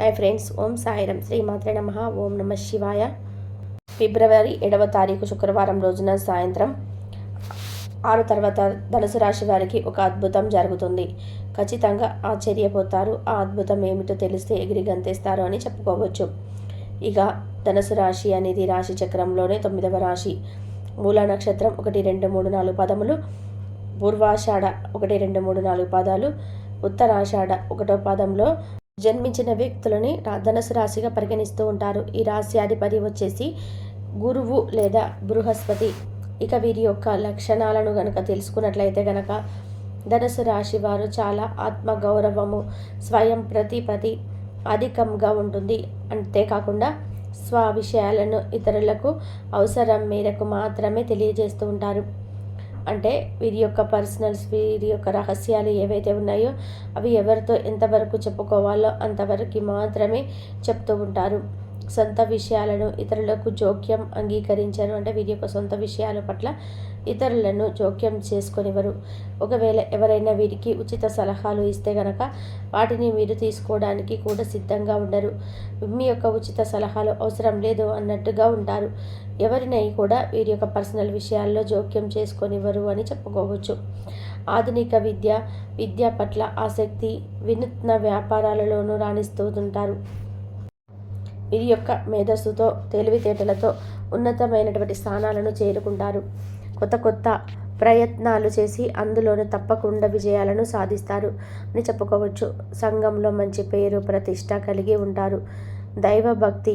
Hi friends ఓం సాయిరం. శ్రీమాత్రే నమ. ఓం నమ శివాయ. ఫిబ్రవరి ఏడవ తారీఖు శుక్రవారం రోజున సాయంత్రం ఆరు తర్వాత ధనుసు రాశి వారికి ఒక అద్భుతం జరుగుతుంది. ఖచ్చితంగా ఆశ్చర్యపోతారు. ఆ అద్భుతం ఏమిటో తెలిస్తే ఎగిరి గంతేస్తారు అని చెప్పుకోవచ్చు. ఇక ధనుసు రాశి అనేది రాశి చక్రంలోనే తొమ్మిదవ రాశి. మూల నక్షత్రం ఒకటి రెండు మూడు నాలుగు పదములు. పూర్వాషాఢ ఒకటి రెండు మూడు నాలుగు పదాలు. ఉత్తరాషాఢ ఒకటో పదంలో జన్మించిన వ్యక్తులని రా- ధనుసు రాశిగా పరిగణిస్తూ ఉంటారు. ఈ రాశి అధిపతి వచ్చేసి గురువు లేదా బృహస్పతి. ఇక వీరి యొక్క లక్షణాలను గనక తెలుసుకున్నట్లయితే గనక ధనుసు రాశి వారు చాలా ఆత్మగౌరవము స్వయం ప్రతిపతి అధికంగా ఉంటుంది. అంతేకాకుండా స్వ విషయాలను ఇతరులకు అవసరం మేరకు మాత్రమే తెలియజేస్తూ ఉంటారు. అంటే వీరి యొక్క పర్సనల్స్ వీరి యొక్క రహస్యాలు ఏవైతే ఉన్నాయో అవి ఎవరితో ఎంతవరకు చెప్పుకోవాలో అంతవరకు మాత్రమే చెప్తూ ఉంటారు. సొంత విషయాలను ఇతరులకు జోక్యం అంగీకరించరు అంటే వీరి యొక్క సొంత విషయాల పట్ల ఇతరులను జోక్యం చేసుకొనివ్వరు. ఒకవేళ ఎవరైనా వీరికి ఉచిత సలహాలు ఇస్తే గనక వాటిని మీరు తీసుకోవడానికి కూడా సిద్ధంగా ఉండరు. మీ యొక్క ఉచిత సలహాలు అవసరం లేదు అన్నట్టుగా ఉంటారు. ఎవరినై కూడా వీరి యొక్క పర్సనల్ విషయాల్లో జోక్యం చేసుకొనివ్వరు అని చెప్పుకోవచ్చు. ఆధునిక విద్య విద్య పట్ల ఆసక్తి వినూత్న వ్యాపారాలలోనూ రాణిస్తూ ఉంటారు. వీరి యొక్క మేధస్సుతో తెలివితేటలతో ఉన్నతమైనటువంటి స్థానాలను చేరుకుంటారు. కొత్త కొత్త ప్రయత్నాలు చేసి అందులోనూ తప్పకుండా విజయాలను సాధిస్తారు అని చెప్పుకోవచ్చు. సంఘంలో మంచి పేరు ప్రతిష్ట కలిగి ఉంటారు. దైవభక్తి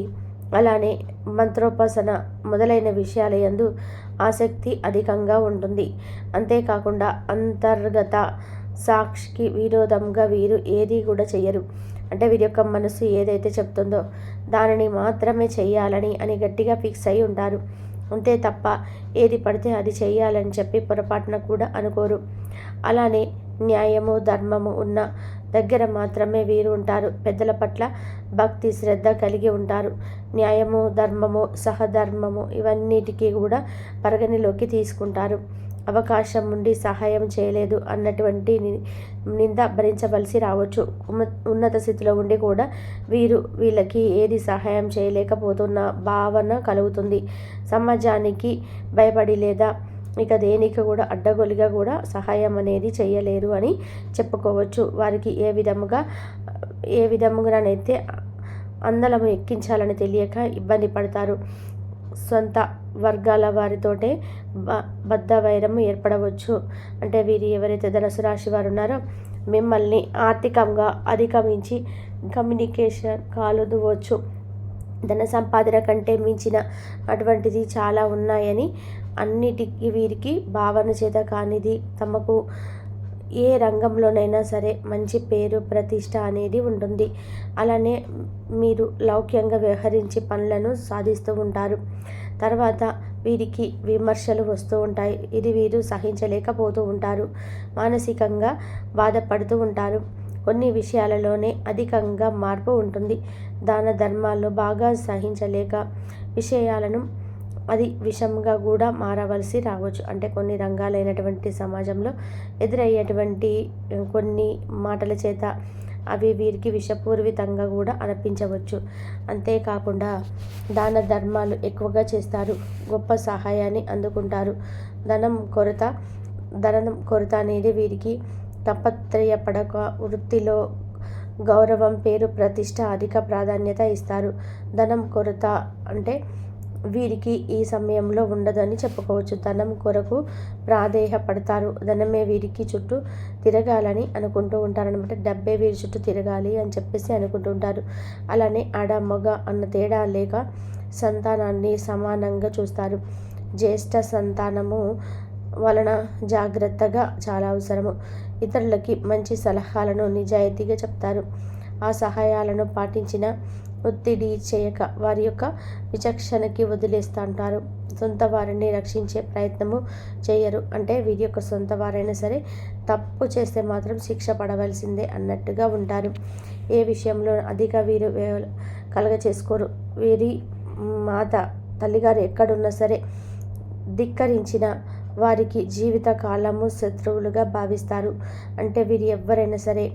అలానే మంత్రోపాసన మొదలైన విషయాల యందు ఆసక్తి అధికంగా ఉంటుంది. అంతేకాకుండా అంతర్గత సాక్షికి విరోధంగా వీరు ఏది కూడా చెయ్యరు. అంటే వీరి యొక్క మనసు ఏదైతే చెప్తుందో దానిని మాత్రమే చేయాలని అని గట్టిగా ఫిక్స్ అయి ఉంటారు. అంతే తప్ప ఏది పడితే అది చేయాలని చెప్పి పొరపాటున కూడా అనుకోరు. అలానే న్యాయము ధర్మము ఉన్న దగ్గర మాత్రమే వీరు ఉంటారు. పెద్దల పట్ల భక్తి శ్రద్ధ కలిగి ఉంటారు. న్యాయము ధర్మము సహధర్మము ఇవన్నిటికీ కూడా పరిగణలోకి తీసుకుంటారు. అవకాశం ఉండి సహాయం చేయలేదు అన్నటువంటి ని- నింద భరించవలసి రావచ్చు. ఉన్నత స్థితిలో ఉండి కూడా వీరు వీళ్ళకి ఏది సహాయం చేయలేకపోతున్న భావన కలుగుతుంది. సమాజానికి భయపడి లేదా ఇక దేనికి కూడా అడ్డగోలుగా కూడా సహాయం అనేది చేయలేరు అని చెప్పుకోవచ్చు. వారికి ఏ విధముగా ఏ విధముగానైతే అందలము ఎక్కించాలని తెలియక ఇబ్బంది పడతారు. సొంత వర్గాల వారితోటే బ బద్ధ వైరము ఏర్పడవచ్చు. అంటే వీరు ఎవరైతే ధనుసు రాశి వారు ఉన్నారో మిమ్మల్ని ఆర్థికంగా అధిగమించి కమ్యూనికేషన్ కాలుదవచ్చు. ధన సంపాదన కంటే మించిన అటువంటిది చాలా ఉన్నాయని అన్నిటికీ వీరికి భావన చేత కానిది తమకు ఏ రంగంలోనైనా సరే మంచి పేరు ప్రతిష్ట అనేది ఉంటుంది. అలానే మీరు లౌక్యంగా వ్యవహరించి పనులను సాధిస్తూ ఉంటారు. తర్వాత వీరికి విమర్శలు వస్తూ ఉంటాయి. ఇది వీరు సహించలేకపోతూ ఉంటారు. మానసికంగా బాధపడుతూ ఉంటారు. కొన్ని విషయాలలోనే అధికంగా మార్పు ఉంటుంది. దాన ధర్మాల్లో బాగా సహించలేక విషయాలను అది విషంగా కూడా మారవలసి రావచ్చు. అంటే కొన్ని రంగాలైనటువంటి సమాజంలో ఎదురయ్యేటువంటి కొన్ని మాటల చేత అవి వీరికి విషపూరితంగా కూడా అనిపించవచ్చు. అంతేకాకుండా దాన ధర్మాలు ఎక్కువగా చేస్తారు. గొప్ప సహాయాన్ని అందుకుంటారు. ధనం కొరత ధనం కొరత అనేది వీరికి తపత్రయపడక వృత్తిలో గౌరవం పేరు ప్రతిష్ట అధిక ప్రాధాన్యత ఇస్తారు. ధనం కొరత అంటే వీరికి ఈ సమయంలో ఉండదని చెప్పుకోవచ్చు. ధనం కొరకు ప్రాధేయపడతారు. ధనమే వీరికి చుట్టూ తిరగాలని అనుకుంటూ ఉంటారనమాట డబ్బే వీరి చుట్టూ తిరగాలి అని చెప్పేసి అనుకుంటూ ఉంటారు. అలానే ఆడ మగ అన్న తేడా లేక సంతానాన్ని సమానంగా చూస్తారు. జ్యేష్ఠ సంతానము వలన జాగ్రత్తగా చాలా అవసరము. ఇతరులకి మంచి సలహాలను నిజాయితీగా చెప్తారు. ఆ సహాయాలను పాటించిన ఒత్తిడి చేయక వారి యొక్క విచక్షణకి వదిలేస్తుంటారు. సొంత వారిని రక్షించే ప్రయత్నము చేయరు. అంటే వీరి యొక్క సొంత వారైనా సరే తప్పు చేస్తే మాత్రం శిక్ష పడవలసిందే అన్నట్టుగా ఉంటారు. ఏ విషయంలో అధిక వీరు కలగ చేసుకోరు వీరి మాత తల్లిగారు ఎక్కడున్నా సరే ధిక్కరించిన వారికి జీవిత కాలము శత్రువులుగా భావిస్తారు. అంటే వీరు ఎవరైనా సరే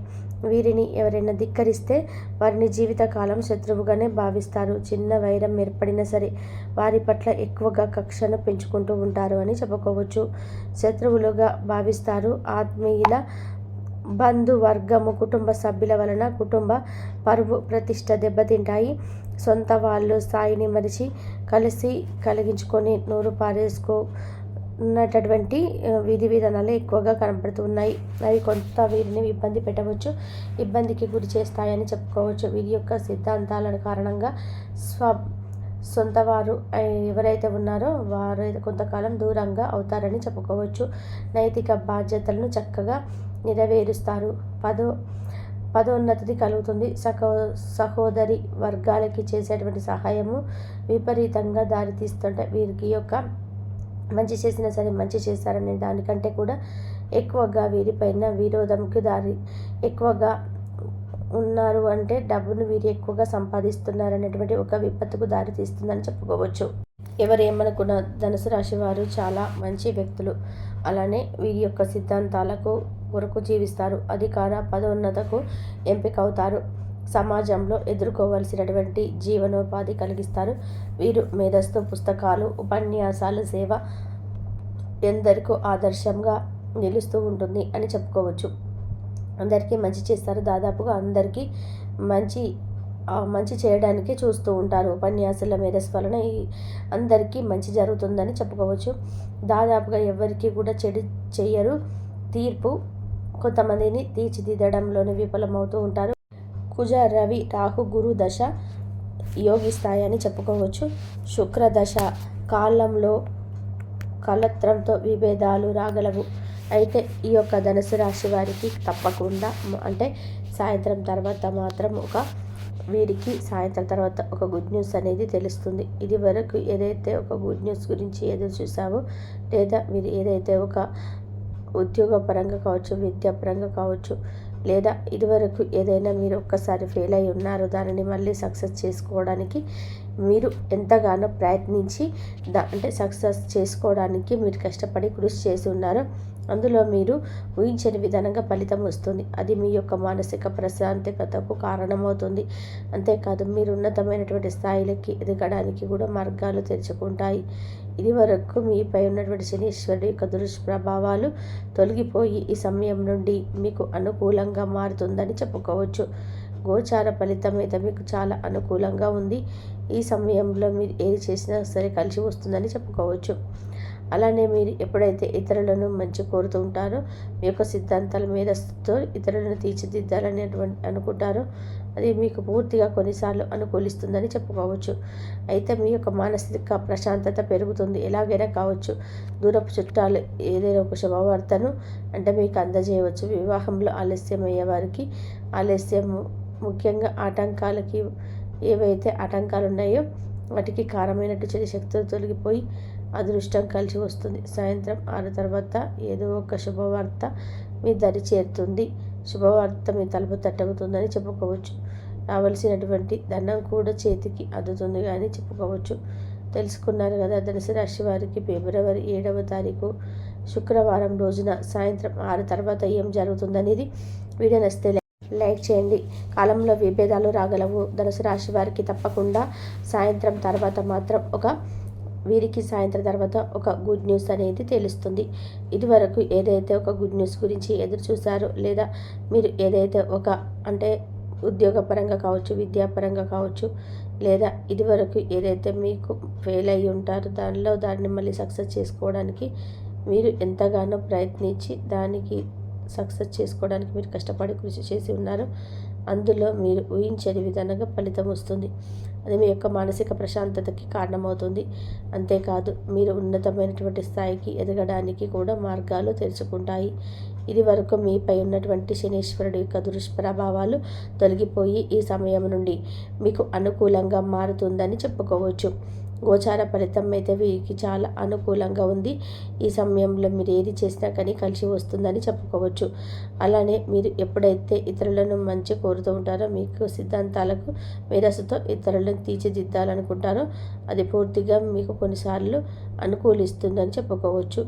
వీరిని ఎవరైనా ధిక్కరిస్తే వారిని జీవితకాలం శత్రువుగానే భావిస్తారు. చిన్న వైరం ఏర్పడినా సరే వారి పట్ల ఎక్కువగా కక్షను పెంచుకుంటూ ఉంటారు అని చెప్పుకోవచ్చు. శత్రువులుగా భావిస్తారు. ఆత్మీయుల బంధువర్గము కుటుంబ సభ్యుల వలన కుటుంబ పరువు ప్రతిష్ట దెబ్బతింటాయి. సొంత వాళ్ళు స్థాయిని మరిచి కలిసి కలిగించుకొని నూరు పారేసుకో ఉన్నటువంటి విధి విధానాలు ఎక్కువగా కనబడుతున్నాయి అవి కొంత వీరిని ఇబ్బంది పెట్టవచ్చు ఇబ్బందికి గురి చేస్తాయని చెప్పుకోవచ్చు. వీరి యొక్క సిద్ధాంతాల కారణంగా స్వ సొంత వారు ఎవరైతే ఉన్నారో వారు కొంతకాలం దూరంగా అవుతారని చెప్పుకోవచ్చు. నైతిక బాధ్యతలను చక్కగా నెరవేరుస్తారు. పదో పదోన్నతి కలుగుతుంది. సహో సహోదరి వర్గాలకి చేసేటువంటి సహాయము విపరీతంగా దారితీస్తుంటే వీరికి యొక్క మంచి చేసినా సరే మంచి చేస్తారనే దానికంటే కూడా ఎక్కువగా వీరిపైన విరోధంకి దారి ఎక్కువగా ఉన్నారు అంటే డబ్బును వీరు ఎక్కువగా సంపాదిస్తున్నారు అనేటువంటి ఒక విపత్తుకు దారి తీస్తుందని చెప్పుకోవచ్చు. ఎవరు ఏమనుకున్న ధనుసు రాశి వారు చాలా మంచి వ్యక్తులు. అలానే వీరి యొక్క సిద్ధాంతాలకు కొరకు జీవిస్తారు. అధికార పదోన్నతకు ఎంపిక అవుతారు సమాజంలో ఎదుర్కోవలసినటువంటి జీవనోపాధి కలిగిస్తారు. వీరు మేధస్తు పుస్తకాలు ఉపన్యాసాలు సేవ ఎందరికో ఆదర్శంగా నిలుస్తూ ఉంటుంది అని చెప్పుకోవచ్చు. అందరికీ మంచి చేస్తారు. దాదాపుగా అందరికీ మంచి మంచి చేయడానికి చూస్తూ ఉంటారు. ఉపన్యాసాల మేధస్సు వలన అందరికీ మంచి జరుగుతుందని చెప్పుకోవచ్చు. దాదాపుగా ఎవరికి కూడా చెడు చెయ్యరు తీర్పు కొంతమందిని తీర్చిదిద్దడంలోనే విఫలమవుతూ ఉంటారు. కుజ రవి రాహు గురు దశ యోగిస్తాయని చెప్పుకోవచ్చు. శుక్ర దశ కాలంలో కలత్రంతో విభేదాలు రాగలవు. అయితే ఈ యొక్క ధనుసు రాశి వారికి తప్పకుండా అంటే సాయంత్రం తర్వాత మాత్రం ఒక వీరికి సాయంత్రం తర్వాత ఒక గుడ్ న్యూస్ అనేది తెలుస్తుంది. ఇది వరకు ఏదైతే ఒక గుడ్ న్యూస్ గురించి ఎదురు చూసామో లేదా మీరు ఏదైతే ఒక ఉద్యోగపరంగా కావచ్చు విద్యాపరంగా కావచ్చు లేదా ఇదివరకు ఏదైనా మీరు ఒక్కసారి ఫెయిల్ అయి ఉన్నారో దానిని మళ్ళీ సక్సెస్ చేసుకోవడానికి మీరు ఎంతగానో ప్రయత్నించి దా అంటే సక్సెస్ చేసుకోవడానికి మీరు కష్టపడి కృషి చేసి ఉన్నారు. అందులో మీరు ఊహించని విధానంగా ఫలితం వస్తుంది. అది మీ యొక్క మానసిక ప్రశాంతతకు కారణమవుతుంది. అంతేకాదు మీరు ఉన్నతమైనటువంటి స్థాయిలకి ఎదగడానికి కూడా మార్గాలు తెరుచుకుంటాయి. ఇది వరకు మీపై ఉన్నటువంటి శనీశ్వరుడు యొక్క దుష్ప్రభావాలు తొలగిపోయి ఈ సమయం నుండి మీకు అనుకూలంగా మారుతుందని చెప్పుకోవచ్చు. గోచార ఫలితం మీద మీకు చాలా అనుకూలంగా ఉంది. ఈ సమయంలో మీరు ఏది చేసినా సరే కలిసి వస్తుందని చెప్పుకోవచ్చు. అలానే మీరు ఎప్పుడైతే ఇతరులను మంచి కోరుతూ ఉంటారో మీ యొక్క సిద్ధాంతాల మీద ఇతరులను తీర్చిదిద్దాలనేటువంటి అనుకుంటారో అది మీకు పూర్తిగా కొన్నిసార్లు అనుకూలిస్తుందని చెప్పుకోవచ్చు. అయితే మీ యొక్క మానసిక ప్రశాంతత పెరుగుతుంది. ఎలాగైనా కావచ్చు. దూరపు చుట్టాలు ఏదైనా ఒక శుభవార్తను అంటే మీకు అందజేయవచ్చు. వివాహంలో ఆలస్యం అయ్యే వారికి ఆలస్యం ముఖ్యంగా ఆటంకాలకి ఏవైతే ఆటంకాలు ఉన్నాయో వాటికి కారమైనట్టు చెడు శక్తులు తొలగిపోయి అదృష్టం కలిసి వస్తుంది. సాయంత్రం ఆరు తర్వాత ఏదో ఒక శుభవార్త మీ దరి చేరుతుంది. శుభవార్త మీ తలుపు తట్టవుతుందని చెప్పుకోవచ్చు. రావలసినటువంటి ధనం కూడా చేతికి అందుతుంది అని చెప్పుకోవచ్చు. తెలుసుకున్నారు కదా ధనుసు రాశి వారికి ఫిబ్రవరి ఏడవ తారీఖు శుక్రవారం రోజున సాయంత్రం ఆరు తర్వాత ఏం జరుగుతుందనేది వీడియో నస్తే లైక్ చేయండి. కాలంలో విభేదాలు రాగలవు. ధనుసు రాశి వారికి తప్పకుండా సాయంత్రం తర్వాత మాత్రం ఒక వీరికి సాయంత్రం తర్వాత ఒక గుడ్ న్యూస్ అనేది తెలుస్తుంది. ఇదివరకు ఏదైతే ఒక గుడ్ న్యూస్ గురించి ఎదురు చూసారో లేదా మీరు ఏదైతే ఒక అంటే ఉద్యోగపరంగా కావచ్చు విద్యాపరంగా కావచ్చు లేదా ఇదివరకు ఏదైతే మీకు ఫెయిల్ అయ్యి ఉంటారో దానిలో దాన్ని మళ్ళీ సక్సెస్ చేసుకోవడానికి మీరు ఎంతగానో ప్రయత్నించి దానికి సక్సెస్ చేసుకోవడానికి మీరు కష్టపడి కృషి చేసి ఉన్నారు అందులో మీరు ఊహించని విధంగా ఫలితం వస్తుంది. అది మీ యొక్క మానసిక ప్రశాంతతకి కారణమవుతుంది. అంతేకాదు మీరు ఉన్నతమైనటువంటి స్థాయికి ఎదగడానికి కూడా మార్గాలు తెరుచుకుంటాయి ఇది వరకు మీపై ఉన్నటువంటి శనీశ్వరుడు యొక్క దుష్ప్రభావాలు తొలగిపోయి ఈ సమయం నుండి మీకు అనుకూలంగా మారుతుందని చెప్పుకోవచ్చు. గోచార ఫలితం అయితే వీరికి చాలా అనుకూలంగా ఉంది. ఈ సమయంలో మీరు ఏది చేసినా కానీ కలిసి వస్తుందని చెప్పుకోవచ్చు. అలానే మీరు ఎప్పుడైతే ఇతరులను మంచి కోరుతూ ఉంటారో మీకు సిద్ధాంతాలకు మేధస్సుతో ఇతరులను తీర్చిదిద్దాలనుకుంటారో అది పూర్తిగా మీకు కొన్నిసార్లు అనుకూలిస్తుందని చెప్పుకోవచ్చు.